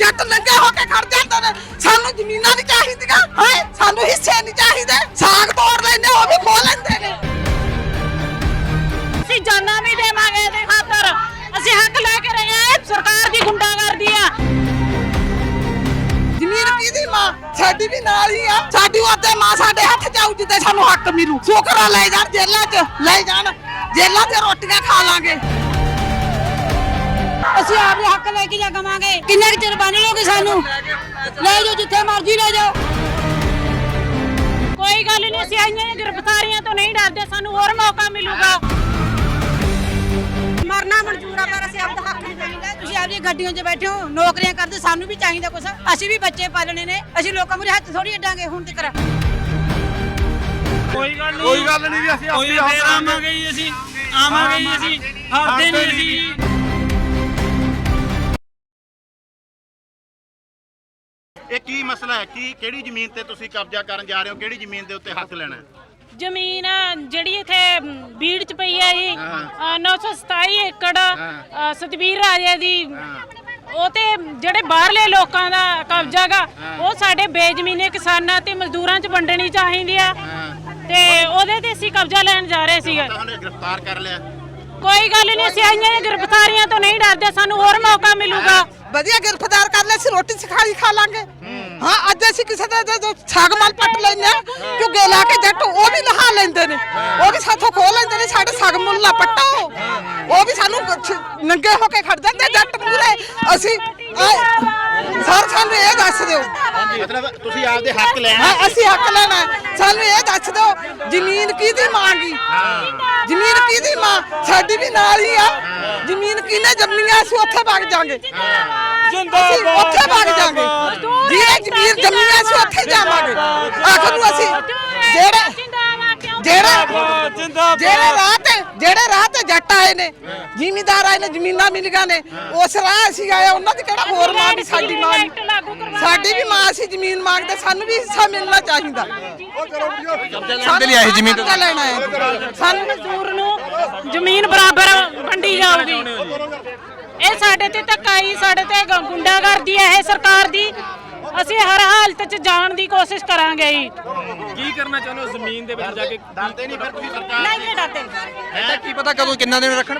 ਜੱਟ ਲੱਗੇ ਹੋ ਕੇ ਖੜ ਜਾਂਦੇ ਨੇ। ਸਾਨੂੰ ਜ਼ਮੀਨਾਂ ਨਹੀਂ ਚਾਹੀਦੀਆਂ। ਹੈ? ਸਾਨੂੰ ਹਿੱਸੇ ਨਹੀਂ ਚਾਹੀਦੇ। ਸਾਗ ਤੋੜ ਲੈਂਦੇ ਉਹ ਵੀ ਖੋ ਲੈਂਦੇ ਨੇ। ਅਸੀਂ ਜਾਨਾਂ ਵੀ ਦੇਵਾਂਗੇ ਇਹਦੇ ਖਾਤਰ। ਅਸੀਂ ਹੱਕ ਲੈ ਕੇ ਰਹੇ ਹਾਂ ਸਰਕਾਰ ਦੀ ਗੁੰਡਾਗਰਦੀ ਆ। ਜ਼ਮੀਨ ਕਿਹਦੀ ਮਾਂ? ਸਾਡੀ ਵੀ ਨਾਲ ਹੀ ਆ। ਸਾਡੀ ਉਹਦੇ ਮਾਂ ਸਾਡੇ ਹੱਥ ਚ ਜਿੱਦੇ ਸਾਨੂੰ ਹੱਕ ਮਿਲੂ। ਸ਼ੁਕਰਾ ਲੈ ਜਾਣ ਜੇਲਾਂ 'ਚ। ਲੈ ਜਾਣ। ਜੇਲਾਂ 'ਚ ਰੋਟੀਆਂ ਖਾ ਲਾਂਗੇ। ਅਸੀਂ ਆਪਣੇ ਹੱਕ ਲੈ ਕੇ ਜਾਵਾਂਗੇ ਕਿੰਨੇ ਕੁ ਚਿਰ ਬੰਨ ਲੋਗੇ ਸਾਨੂੰ? ਲੈ ਜਾਓ ਜਿੱਥੇ ਮਰਜ਼ੀ ਲੈ ਜਾਓ। ਕੋਈ ਗੱਲ ਨਹੀਂ ਅਸੀਂ ਆਈਆਂ ਨੇ ਗ੍ਰਿਫਤਾਰੀਆਂ ਤੋਂ ਨਹੀਂ ਡਰਦੇ ਸਾਨੂੰ ਹੋਰ ਮੌਕਾ ਮਿਲੂਗਾ। ਮਰਨਾ ਮਨਜ਼ੂਰ ਆ ਪਰ ਅਸੀਂ ਆਪਦਾ ਹੱਕ ਨਹੀਂ ਦੇਵਾਂਗੇ ਤੁਸੀਂ ਆਪਦੀ ਗੱਡੀਆਂ 'ਚ ਬੈਠੇ ਹੋ ਨੌਕਰੀਆਂ ਕਰਦੇ ਸਾਨੂੰ ਵੀ ਚਾਹੀਦਾ ਕੁਛ। ਅਸੀਂ ਵੀ ਬੱਚੇ ਪਾਲਣੇ ਨੇ। ਅਸੀਂ ਲੋਕਾਂ ਮੂਰੇ ਹੱਥ ਥੋੜੀ ਅੱਡਾਂਗੇ ਹੁਣ ਤੱਕ। ਕੋਈ ਗੱਲ ਨਹੀਂ। ਕੋਈ ਗੱਲ ਨਹੀਂ ਜੀ ਅਸੀਂ ਕੋਈ ਆਪੇ ਫੇਰ ਆਵਾਂਗੇ ਜੀ ਅਸੀਂ। ਆਵਾਂਗੇ ਜੀ ਅਸੀਂ। ਹਾਰਦੇ ਨਹੀਂ ਅਸੀਂ ਇਹ ਕੀ ਮਸਲਾ ਹੈ? ਕੀ ਕਿਹੜੀ ਜ਼ਮੀਨ ਤੇ ਤੁਸੀਂ ਕਬਜ਼ਾ ਕਰਨ ਜਾ ਰਹੇ ਹੋ? ਕਿਹੜੀ ਜ਼ਮੀਨ ਦੇ ਉੱਤੇ ਹੱਕ ਲੈਣਾ ਹੈ? ਜ਼ਮੀਨ ਜਿਹੜੀ ਇੱਥੇ ਬੀੜ ਚ ਪਈ ਹੈ ਜੀ ਹਾਂ। ਅ, 927 ਏਕੜ ਸਤਵੀਰ ਰਾਜੇ ਦੀ। ਉਹ ਤੇ ਜਿਹੜੇ ਬਾਹਰਲੇ ਲੋਕਾਂ ਦਾ ਕਬਜ਼ਾ ਗਾ ਉਹ ਸਾਡੇ ਬੇਜ਼ਮੀਨੇ ਕਿਸਾਨਾਂ ਤੇ ਮਜ਼ਦੂਰਾਂ ਚ ਵੰਡਣੀ ਚਾਹੀਦੀ ਆ। ਤੇ ਉਹਦੇ ਤੇ ਅਸੀਂ ਕਬਜ਼ਾ ਲੈਣ ਜਾ ਰਹੇ ਸੀਗੇ। ਗ੍ਰਿਫਤਾਰ ਕਰ ਲਿਆ। ਕੋਈ ਗੱਲ ਨਹੀਂ ਅਸੀਂ ਆਈਆਂ ਨੇ ਗ੍ਰਿਫਤਾਰੀਆਂ ਤੋਂ ਨਹੀਂ ਡਰਦੇ ਸਾਨੂੰ ਹੋਰ ਮੌਕਾ ਮਿਲੂਗਾ। ਵਧੀਆ ਗਿਰਫਤਾਰ ਕਰ ਲੈ ਅਸੀਂ ਰੋਟੀ ਸਿਖਾਈ ਖਾ ਲਾਂਗੇ। ਹਾਂ ਅੱਜ ਅਸੀਂ ਕਿਸੇ ਦਾ ਜਦੋਂ ਸਾਗ ਮਲ ਪੱਟ ਆ ਝੁੱਗੇ ਲਾ ਕੇ ਜੱਟ ਉਹ ਵੀ ਲਹਾ ਲੈਂਦੇ ਨੇ। ਉਹ ਵੀ ਸਾਥੋਂ ਖੋ ਲੈਂਦੇ ਨੇ ਸਾਡੇ ਸਾਗ ਮੁੱਲ ਨਾ ਪੱਟੋ। ਉਹ ਵੀ ਸਾਨੂੰ ਕੁਛ ਨੰਗੇ ਹੋ ਕੇ ਖੜ ਜਾਂਦੇ ਜੱਟ ਮੂਰੇ ਅਸੀਂ ਆਏ- ਸਰ ਸਾਨੂੰ ਇਹ ਦੱਸ ਦਿਓ। ਮਤਲਬ ਤੁਸੀਂ ਆਪਦੇ ਹੱਕ ਲੈਣਾ ਹਾਂ ਅਸੀਂ ਹੱਕ ਲੈਣਾ ਹੈ। ਸਾਨੂੰ ਇਹ ਦੱਸ ਦਿਓ ਜ਼ਮੀਨ ਕਿਹਦੀ ਮਾਂਗੀ ਜ਼ਮੀਨ ਕਿਹਦੀ ਮਾਂ? ਸਾਡੀ ਵੀ ਨਾਲ ਹੀ ਆ। ਜ਼ਮੀਨ ਕਿਹਨੇ ਜੰਮੀਆਂ ਅਸੀਂ ਉੱਥੇ ਵਗ ਜਾਾਂਗੇ। ਅਸੀਂ ਉੱਥੇ ਵਗ ਜਾਾਂਗੇ। ਜਿਹਨੇ ਜ਼ਮੀਨ ਜੰਮੀਆਂ ਅਸੀਂ ਉੱਥੇ ਜਾਵਾਂਗੇ। ਆਖਰ ਨੂੰ ਅਸੀਂ ਜਿਹੜੇ ਜਿਹੜੇ ਜਿਹੜੇ ਰਾਹ ਤੇ ਜਿਹੜੇ ਰਾਹ ਤੇ ਜੱਟ ਆਏ ਨੇ ਜ਼ਿਮੀਦਾਰ ਆਏ ਨੇ ਜ਼ਮੀਨਾਂ ਮਿਲੀਆਂ ਨੇ ਉਸ ਰਾਹ ਅਸੀਂ ਆਏ ਉਹਨਾਂ ਦੀ ਕਿਹੜਾ ਹੋਰ ਮਾਂ ਵੀ ਸਾਡੀ ਮਾਂ ਸਾਡੀ ਵੀ ਮਾਂ ਅਸੀਂ ਜ਼ਮੀਨ ਮੰਗਦੇ ਸਾਨੂੰ ਵੀ ਹਿੱਸਾ ਮਿਲਣਾ ਚਾਹੀਦਾ। ਲੈਣ ਲਈ ਆਏ ਜ਼ਮੀਨ ਕਬਜ਼ਾ ਲੈਣਾ ਹੈ। ਸਾਨੂੰ ਮਜ਼ਦੂਰ ਨੂੰ ਜ਼ਮੀਨ ਬਰਾਬਰ ਵੰਡੀ ਜਾਊਗੀ ਇਹ ਸਾਡੇ ਤੇ ਧੱਕਾਈ ਸਾਡੇ ਤੇ ਗ- ਗੁੰਡਾਗਰਦੀ ਹੈ ਇਹ ਸਰਕਾਰ ਦੀ। ਅਸੀਂ ਹਰ ਹਾਲਤ 'ਚ ਜਾਣ ਦੀ ਕੋਸ਼ਿਸ਼ ਕਰਾਂਗੇ ਜੀ। ਕੀ ਕਰਨਾ ਚਾਹੁੰਦੇ ਹੋ ਜ਼ਮੀਨ ਦੇ ਵਿੱਚ ਜਾ ਕੇ? ਡਰਦੇ ਨਹੀਂ ਫਿਰ ਤੁਸੀਂ ਸਰਕਾਰ ਨਹੀਂ। ਡਰਦੇ ਹੈ ਕੀ ਪਤਾ ਕਦੋਂ ਕਿੰਨਾ ਦਿਨ ਰੱਖਣ।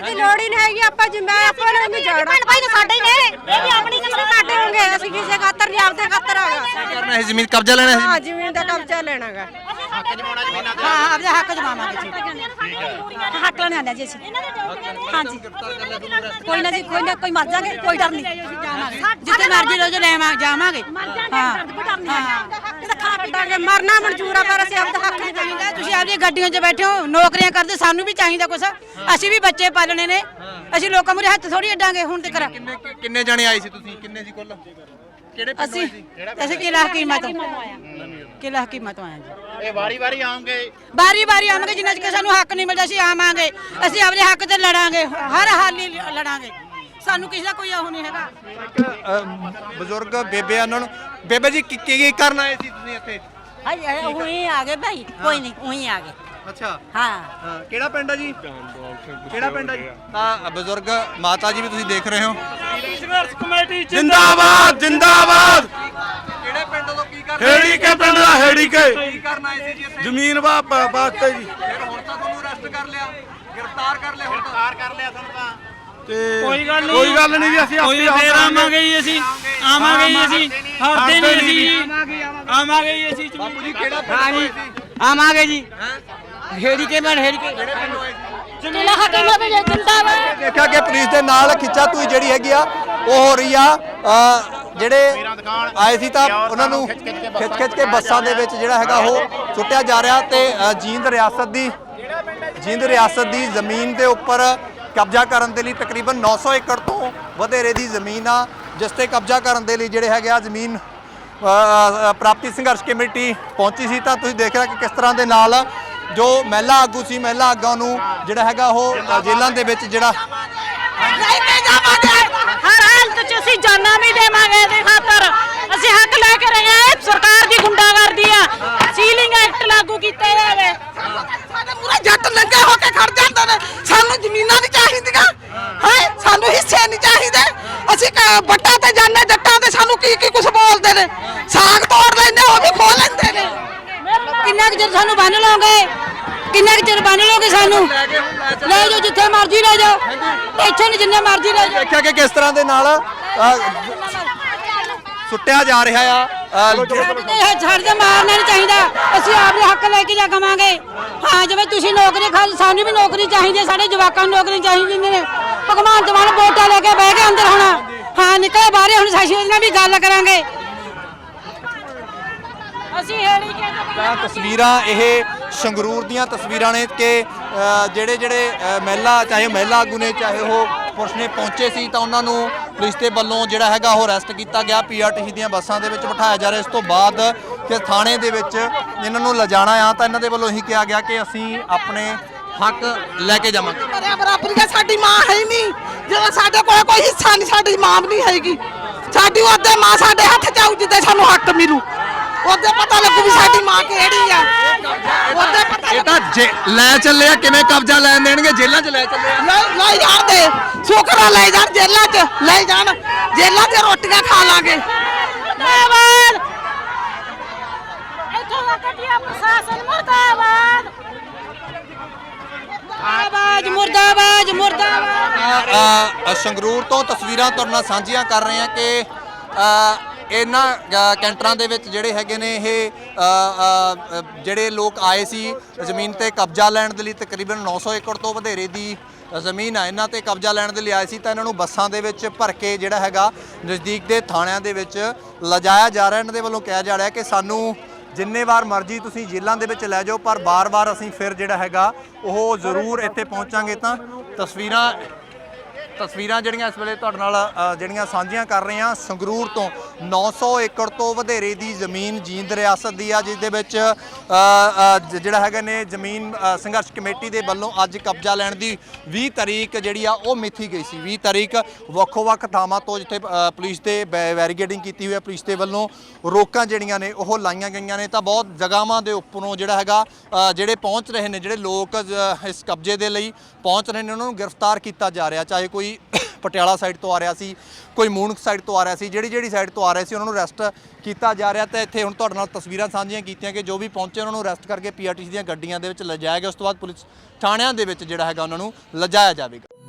ਦੀ ਲੋੜ ਹੀ ਨਹੀਂ ਹੈਗੀ ਆਪਾਂ ਜਿੰਮੇ ਆਪਾਂ ਨੂੰ ਨਹੀਂ ਜਾਣਾ ਭੈਣ ਭਾਈ ਸਾਡੇ ਹੀ ਨੇ। ਇਹ ਵੀ ਆਪਣੀ ਕਿਸੇ ਸਾਡੇ ਹੋਣਗੇ ਅਸੀਂ ਕਿਸੇ ਖਾਤਰ ਨਹੀਂ ਆਪਦੇ ਖਾਤਰ ਆਗਾ ਕਰਨਾ ਹੈ ਜ਼ਮੀਨ ਕਬਜ਼ਾ ਲੈਣਾ ਹੈ ਹਾਂ ਜ਼ਮੀਨ ਦਾ ਕਬਜ਼ਾ ਲੈਣਾਗਾ। ਹੱਕ ਜਮਾਉਣਾ ਜ਼ਮੀਨਾਂ ਹਾਂ ਆਪਦੇ ਹੱਕ ਜਮਾਵਾਂਗੇ ਜੀ। ਹੱਕ ਲੈਣ ਆਂਦੇ ਜੀ ਅਸੀਂ ਹਾਂਜੀ। ਕੋਈ ਨਾ ਜੀ ਕੋਈ ਨਾ ਕੋਈ ਮਰ ਜਾਗੇ ਕੋਈ ਡਰ ਨਹੀਂ। ਜਿੱਥੇ ਮਰਜ਼ੀ ਰੋਜ਼ ਲੈਵਾਂ ਜਾਵਾਂਗੇ। ਹਾਂ। ਇਹਦਾ ਖਾ ਪਟਾਂਗੇ ਮਰਨਾ ਮਨਜ਼ੂਰ ਆ ਪਰ ਅਸੀਂ ਆਪਦਾ ਹੱਕ ਨਹੀਂ ਦੇਵਾਂਗੇ ਤੁਸੀਂ ਆਪਦੀਆਂ ਗੱਡੀਆਂ 'ਚ ਬੈਠੇ ਹੋ ਨੌਕਰੀਆਂ ਕਰਦੇ ਸਾਨੂੰ ਵੀ ਚਾਹੀਦਾ ਕੁਛ। ਅਸੀਂ ਵੀ ਬੱਚੇ ਪਾਲਣੇ ਨੇ। ਅਸੀਂ ਲੋਕਾਂ ਮੂਰੇ ਹੱਥ ਥੋੜੀ ਅੱਡਾਂਗੇ ਹੁਣ ਤੱਕ। ਕਿੰਨੇ ਕਿੰਨੇ ਜਣੇ ਆਏ ਸੀ ਤੁਸੀਂ? ਕਿੰਨੇ ਸੀ ਕੁੱਲ? ਕਿਹੜੇ ਪਿੰਡੋਂ ਅਸੀਂ ਆਏ ਸੀ? ਅਸੀਂ ਕਿਲਾ ਹਕੀਮਤ ਕਿਲਾ ਹਕੀਮਤ ਆਏ ਜੀ। ਇਹ ਵਾਰੀ ਵਾਰੀ ਆਉਂਗੇ ਬਾਰੀ ਬਾਰੀ ਆਵਾਂਗੇ ਜਿੰਨਾ ਚਿਰ ਸਾਨੂੰ ਹੱਕ ਨਹੀਂ ਮਿਲਦਾ ਅਸੀਂ ਆਵਾਂਗੇ। ਅਸੀਂ ਆਪਣੇ ਹੱਕ ਤੇ ਲੜਾਂਗੇ ਹਰ ਹਾਲੀ ਲੜਾਂਗੇ। ਸਾਨੂੰ ਕਿਸੇ ਦਾ ਕੋਈ ਉਹ ਨਹੀਂ ਹੈਗਾ। ਬਜ਼ੁਰਗ ਬੇਬੇ ਆ ਉਹਨਾਂ ਨੂੰ ਬੇਬੇ ਜੀ ਕੀ ਕੀ ਕਰਨ ਆਏ ਸੀ ਤੁਸੀਂ ਇੱਥੇ? ਹਾਈ ਉਹੀ ਆ ਗਏ ਭਾਈ ਕੋਈ ਨਹੀਂ ਉਹੀ ਆ ਗਏ। ਅੱਛਾ। ਹਾਂ। ਕਿਹੜਾ ਪਿੰਡ ਹੈ ਜੀ? ਕਿਹੜਾ ਪਿੰਡ ਹੈ ਜੀ? ਤਾਂ ਬਜ਼ੁਰਗ ਮਾਤਾ ਜੀ ਵੀ ਤੁਸੀਂ ਦੇਖ ਰਹੇ ਹੋ। ਸੰਘਰਸ਼ ਕਮੇਟੀ ਜਿੰਦਾਬਾਦ ਜਿੰਦਾਬਾਦ। ਕਿਹੜੇ ਪਿੰਡ ਤੋਂ ਕੀ ਕਰ ਹੇੜੀ ਕੇ ਪਿੰਡ ਦਾ ਹੇੜੀ ਕੇ ਕੀ ਕਰਨ ਆਏ ਸੀ ਜੀ ਇੱਥੇ? ਜ਼ਮੀਨ ਵਾ- ਵਾ- ਵਾਸਤੇ ਜੀ। ਫਿਰ ਹੁਣ ਤਾਂ ਤੁਹਾਨੂੰ ਅਰੈਸਟ ਕਰ ਲਿਆ। ਗ੍ਰਿਫਤਾਰ ਕਰ ਲਿਆ ਹੁਣ ਗ੍ਰਿਫਤਾਰ ਕਰ ਲਿਆ ਤੁਹਾਨੂੰ ਤਾਂ। ਤੇ ਕੋਈ ਗੱਲ ਨਹੀਂ। ਕੋਈ ਗੱਲ ਨਹੀਂ ਜੀ ਅਸੀਂ ਕੋਈ ਫੇਰ ਆਵਾਂਗੇ। ਆਵਾਂਗੇ ਜੀ ਅਸੀਂ। ਆਵਾਂਗੇ ਜੀ ਅਸੀਂ। ਹਾਰਦੇ ਨਹੀਂ ਅਸੀਂ ਜੀ। ਆਵਾਂਗੇ ਜੀ ਅਸੀਂ। ਬਾਪੂ ਜੀ ਕਿਹੜਾ ਹਾਂ ਤੋਂ ਜੀ ਆਵਾਂਗੇ ਜੀ। ਹੇੜੀ ਕੇ ਮੈਂ ਹੇੜੀ ਕੇ ਕਿਲਾ ਹਕੀਮਤ ਜਿੰਦਾਬਾਦ ਦੇਖਿਆ ਕਿ ਪੁਲਿਸ ਦੇ ਨਾਲ ਖਿੱਚਾ ਤੂਈ ਜਿਹੜੀ ਹੈਗੀ ਆ ਉਹ ਹੋ ਰਹੀ ਆ ਜਿਹੜੇ ਆਏ ਸੀ ਤਾਂ ਉਹਨਾਂ ਨੂੰ ਖਿੱਚ ਖਿੱਚ ਕੇ ਬੱਸਾਂ ਦੇ ਵਿੱਚ ਜਿਹੜਾ ਹੈਗਾ ਉਹ ਸੁੱਟਿਆ ਜਾ ਰਿਹਾ ਤੇ ਜੀਂਦ ਰਿਆਸਤ ਦੀ ਜੀਂਦ ਰਿਆਸਤ ਦੀ ਜ਼ਮੀਨ ਦੇ ਉੱਪਰ ਕਬਜ਼ਾ ਕਰਨ ਦੇ ਲਈ ਤਕਰੀਬਨ 900 ਏਕੜ ਤੋਂ ਵਧੇਰੇ ਦੀ ਜ਼ਮੀਨ ਆ ਜਿਸ ਤੇ ਕਬਜ਼ਾ ਕਰਨ ਦੇ ਲਈ ਜਿਹੜੇ ਹੈਗੇ ਆ ਜ਼ਮੀਨ ਅ, ਅ, ਪ੍ਰਾਪਤੀ ਸੰਘਰਸ਼ ਕਮੇਟੀ ਪਹੁੰਚੀ ਸੀ। ਤਾਂ ਤੁਸੀਂ ਦੇਖ ਰਹੇ ਕਿ ਕਿਸ ਤਰ੍ਹਾਂ ਦੇ ਨਾਲ ਜੋ ਮਹਿਲਾ ਆਗੂ ਸੀ ਮਹਿਲਾ ਆਗੂਆਂ ਨੂੰ ਜਿਹੜਾ ਹੈਗਾ ਉਹ ਅ, ਜੇਲ੍ਹਾਂ ਦੇ ਵਿੱਚ ਜਿਹੜਾ ਲੈ ਕੇ ਜਾਵਾਂਗੇ ਹਰ ਹਾਲਤ 'ਚ ਅਸੀਂ ਜਾਨਾਂ ਵੀ ਦੇਵਾਂਗੇ ਇਹਦੇ ਖਾਤਰ। ਅਸੀਂ ਹੱਕ ਲੈ ਕੇ ਰਹੇ ਹਾਂ। ਇਹ ਸਰਕਾਰ ਦੀ ਗੁੰਡਾਗਰਦੀ ਆ। ਸੀਲਿੰਗ ਐਕਟ ਲਾਗੂ ਕੀਤਾ ਜਾਵੇ ਸਾਡੇ ਮੂਰੇ ਜੱਟ ਲੱਗੇ ਹੋ ਕੇ ਖੜ ਜਾਂਦੇ ਨੇ ਸਾਨੂੰ ਜ਼ਮੀਨਾਂ ਨਹੀਂ ਚਾਹੀਦੀਆਂ ਹੈ ਸਾਨੂੰ ਹਿੱਸੇ ਨਹੀਂ ਚਾਹੀਦੇ ਅਸੀਂ ਕ- ਵੱਟਾਂ ਤੇ ਜਾਂਦੇ ਤੇ ਕੀ ਕੀ ਕੁਛ ਬੋਲਦੇ ਨੇ ਸਾਗ ਤੋੜ ਲੈਂਦੇ ਉਹ ਵੀ ਖੋ ਲੈਂਦੇ ਨੇ ਕਿੰਨਾ ਕੁ ਲਓਗੇ ਕਿੰਨਾ ਕੁ ਚਿਰ ਬੰਨ ਲਓਗੇ ਸਾਨੂੰ? ਲੈ ਜਾਓ ਜਿੱਥੇ ਮਰਜ਼ੀ ਲੈ ਜਾਓ। ਇੱਥੇ ਨਹੀਂ ਜਿੰਨੇ ਮਰਜ਼ੀ ਲੈ ਜਾਓ। ਦੇਖਿਆ ਕਿ ਕਿਸ ਤਰ੍ਹਾਂ ਦੇ ਨਾਲ ਅ, ਸੁੱਟਿਆ ਜਾ ਰਿਹਾ ਆ ਅ, ਇਹ ਛੱਡ ਦੇ ਮਾਰਨਾ ਨਹੀਂ ਚਾਹੀਦਾ। ਅਸੀਂ ਆਪਣੇ ਹੱਕ ਲੈ ਕੇ ਜਾਵਾਂਗੇ ਹਾਂ ਜਿਵੇਂ ਤੁਸੀਂ ਨੌਕਰੀ ਖਾ ਸਾਨੂੰ ਵੀ ਨੌਕਰੀ ਚਾਹੀਦੀ ਹੈ ਸਾਡੇ ਜਵਾਕਾਂ ਨੂੰ ਨੌਕਰੀ ਚਾਹੀਦੀ ਨੇ। ਭਗਵਾਨ ਮਾਨ ਵੋਟਾਂ ਲੈ ਕੇ ਬਹਿ ਕੇ ਅੰਦਰ ਹੁਣ। ਹਾਂ ਨਿਕਲੇ ਬਾਹਰੇ ਹੁਣ ਸਾਸ਼ੀ ਉਹਦੇ ਨਾਲ ਵੀ ਗੱਲ ਕਰਾਂਗੇ। ਅਸੀਂ ਹੇੜੀ ਕੇ ਤਾਂ ਤਸਵੀਰਾਂ ਇਹ ਸੰਗਰੂਰ ਦੀਆਂ ਤਸਵੀਰਾਂ ਨੇ ਕਿ ਜਿਹੜੇ ਜਿਹੜੇ ਮਹਿਲਾ ਚਾਹੇ ਮਹਿਲਾ ਆਗੂ ਨੇ ਚਾਹੇ ਉਹ ਪੁਰਸ਼ ਨੇ ਪਹੁੰਚੇ ਸੀ ਤਾਂ ਉਹਨਾਂ ਨੂੰ ਪੁਲਿਸ ਦੇ ਵੱਲੋਂ ਜਿਹੜਾ ਹੈਗਾ ਉਹ ਅਰੈਸਟ ਕੀਤਾ ਗਿਆ। ਪੀਆਰਟੀਸੀ ਦੀਆਂ ਬੱਸਾਂ ਦੇ ਵਿੱਚ ਬਿਠਾਇਆ ਜਾ ਰਿਹਾ। ਇਸ ਤੋਂ ਬਾਅਦ ਕਿ ਥਾਣੇ ਦੇ ਵਿੱਚ ਇਹਨਾਂ ਨੂੰ ਲਿਜਾਣਾ ਆ। ਤਾਂ ਇਹਨਾਂ ਦੇ ਵੱਲੋਂ ਇਹੀ ਕਿਹਾ ਗਿਆ ਕਿ ਅਸੀਂ ਆਪਣੇ ਹੱਕ ਲੈ ਕੇ ਜਾਵਾਂਗੇ। ਮਰਿਆ ਬਰਾਬਰੀ ਦਾ ਸਾਡੀ ਮਾਂ ਹੈ ਨਹੀਂ। ਜਦੋਂ ਸਾਡੇ ਕੋਲ ਕੋਈ ਹਿੱਸਾ ਨਹੀਂ ਸਾਡੀ ਮਾਂ ਵੀ ਨਹੀਂ ਹੈਗੀ। ਸਾਡੀ ਉਹਦੇ ਮਾਂ ਸਾਡੇ ਹੱਥ ਚ ਜਿੱਦੇ ਸਾਨੂੰ ਹੱਕ ਮਿਲੂ। ਉਹਦੇ ਪਤਾ ਲੱਗੂ ਵੀ ਸਾਡੀ ਮਾਂ ਕਿਹੜੀ ਆ। ਉਹਦੇ ਪਤਾ ਇਹ ਤਾਂ ਜੇ- ਲੈ ਚੱਲੇ ਆ ਕਿਵੇਂ ਕਬਜ਼ਾ ਲੈਣ ਦੇਣਗੇ? ਜੇਲ੍ਹਾਂ 'ਚ ਲੈ ਚੱਲੇ ਆ। ਲੈ ਲੈ ਜਾਣ ਦੇ। ਸ਼ੁਕਰ ਆ ਲੈ ਜਾਣ ਜੇਲਾਂ 'ਚ। ਲੈ ਜਾਣ। ਜੇਲਾਂ 'ਚ ਰੋਟੀਆਂ ਖਾ ਲਾਂਗੇ। ਮੁਰਦਾਬਾਦ। ਇੱਥੋਂ ਦਾ ਕੱਢਿਆ ਪ੍ਰਸ਼ਾਸਨ ਮੁਰਦਾਬਾਦ। ਮੁਰਦਾਬਾਦ ਮੁਰਦਾਬਾਦ ਮੁਰਦਾਬਾਦ। ਅ, ਅ, ਸੰਗਰੂਰ ਤੋਂ ਤਸਵੀਰਾਂ ਤੁਹਾਡੇ ਨਾਲ ਸਾਂਝੀਆਂ ਕਰ ਰਹੇ ਹਾਂ ਕਿ ਅ, ਇਹਨਾਂ ਅ, ਕੈਂਟਰਾਂ ਦੇ ਵਿੱਚ ਜਿਹੜੇ ਹੈਗੇ ਨੇ ਇਹ ਅ, ਅ, ਅ, ਜਿਹੜੇ ਲੋਕ ਆਏ ਸੀ ਜ਼ਮੀਨ ਤੇ ਕਬਜ਼ਾ ਲੈਣ ਦੇ ਲਈ ਤਕਰੀਬਨ 900 ਏਕੜ ਤੋਂ ਵਧੇਰੇ ਦੀ ਜ਼ਮੀਨ ਆ ਇਹਨਾਂ ਤੇ ਕਬਜ਼ਾ ਲੈਣ ਦੇ ਲਈ ਆਏ ਸੀ ਤਾਂ ਇਹਨਾਂ ਨੂੰ ਬੱਸਾਂ ਦੇ ਵਿੱਚ ਭਰ ਕੇ ਜਿਹੜਾ ਹੈਗਾ ਨਜ਼ਦੀਕ ਦੇ ਥਾਣਿਆਂ ਦੇ ਵਿੱਚ ਲਿਜਾਇਆ ਜਾ ਰਿਹਾ ਇਹਨਾਂ ਦੇ ਵੱਲੋਂ ਕਿਹਾ ਜਾ ਰਿਹਾ ਕਿ ਸਾਨੂੰ ਜਿੰਨੇ ਵਾਰ ਮਰਜ਼ੀ ਤੁਸੀਂ ਜੇਲ੍ਹਾਂ ਦੇ ਵਿੱਚ ਲੈ ਜਾਓ ਪਰ ਬਾਰ-ਬਾਰ ਅਸੀਂ ਫਿਰ ਜਿਹੜਾ ਹੈਗਾ ਉਹ ਜ਼ਰੂਰ ਇੱਥੇ ਪਹੁੰਚਾਂਗੇ ਤਾਂ ਤਸਵੀਰਾਂ ਤਸਵੀਰਾਂ ਜਿਹੜੀਆਂ ਇਸ ਵੇਲੇ ਤੁਹਾਡੇ ਨਾਲ ਅ, ਜਿਹੜੀਆਂ ਸਾਂਝੀਆਂ ਕਰ ਰਹੇ ਹਾਂ ਸੰਗਰੂਰ ਤੋਂ 900 ਏਕੜ ਤੋਂ ਵਧੇਰੇ ਦੀ ਜ਼ਮੀਨ ਜੀਂਦ ਰਿਆਸਤ ਦੀ ਆ ਜਿਸ ਦੇ ਵਿੱਚ ਅ, ਅ, ਜ- ਜਿਹੜਾ ਹੈਗਾ ਨੇ ਜ਼ਮੀਨ ਅ, ਸੰਘਰਸ਼ ਕਮੇਟੀ ਦੇ ਵੱਲੋਂ ਅੱਜ ਕਬਜ਼ਾ ਲੈਣ ਦੀ 20 ਤਰੀਕ ਜਿਹੜੀ ਆ ਉਹ ਮਿੱਥੀ ਗਈ ਸੀ। 20 ਤਾਰੀਖ ਵੱਖੋ-ਵੱਖ ਥਾਵਾਂ ਤੋਂ ਜਿੱਥੇ ਅ, ਪੁਲਿਸ ਦੇ ਬੈਰੀਗੇਡਿੰਗ ਕੀਤੀ ਹੋਈ ਹੈ ਪੁਲਿਸ ਦੇ ਵੱਲੋਂ ਰੋਕਾਂ ਜਿਹੜੀਆਂ ਨੇ ਉਹ ਲਾਈਆਂ ਗਈਆਂ ਨੇ। ਤਾਂ ਬਹੁਤ ਜਗ੍ਹਾਵਾਂ ਦੇ ਉੱਪਰੋਂ ਜਿਹੜਾ ਹੈਗਾ ਅ, ਜਿਹੜੇ ਪਹੁੰਚ ਰਹੇ ਨੇ ਜਿਹੜੇ ਲੋਕ ਜ- ਇਸ ਕਬਜ਼ੇ ਦੇ ਲਈ ਪਹੁੰਚ ਰਹੇ ਨੇ ਉਹਨਾਂ ਨੂੰ ਗ੍ਰਿਫਤਾਰ ਕੀਤਾ ਜਾ ਰਿਹਾ ਚਾਹੇ ਕੋਈ ਪਟਿਆਲਾ ਸਾਈਡ ਤੋਂ ਆ ਰਿਹਾ ਸੀ, ਕੋਈ ਮੂਣਕ ਸਾਈਡ ਤੋਂ ਆ ਰਿਹਾ ਸੀ, ਜਿਹੜੀ ਜਿਹੜੀ ਸਾਈਡ ਤੋਂ ਆ ਰਿਹਾ ਸੀ, ਉਹਨਾਂ ਨੂੰ ਅਰੈਸਟ ਕੀਤਾ ਜਾ ਰਿਹਾ ਤੇ ਇੱਥੇ ਹੁਣ ਤੁਹਾਡੇ ਨਾਲ ਤਸਵੀਰਾਂ ਸਾਂਝੀਆਂ ਕੀਤੀਆਂ ਕਿ ਜੋ ਵੀ ਪਹੁੰਚੇ, ਉਹਨਾਂ ਨੂੰ ਅਰੈਸਟ ਕਰਕੇ ਪੀਆਰਟੀਸੀ ਦੀਆਂ ਗੱਡੀਆਂ ਦੇ ਵਿੱਚ ਲਿਜਾਇਆ ਗਿਆ, ਉਸ ਤੋਂ ਬਾਅਦ ਪੁਲਿਸ ਥਾਣਿਆਂ ਦੇ ਵਿੱਚ ਜਿਹੜਾ ਹੈਗਾ ਉਹਨਾਂ ਨੂੰ ਲਿਜਾਇਆ ਜਾਵੇਗਾ।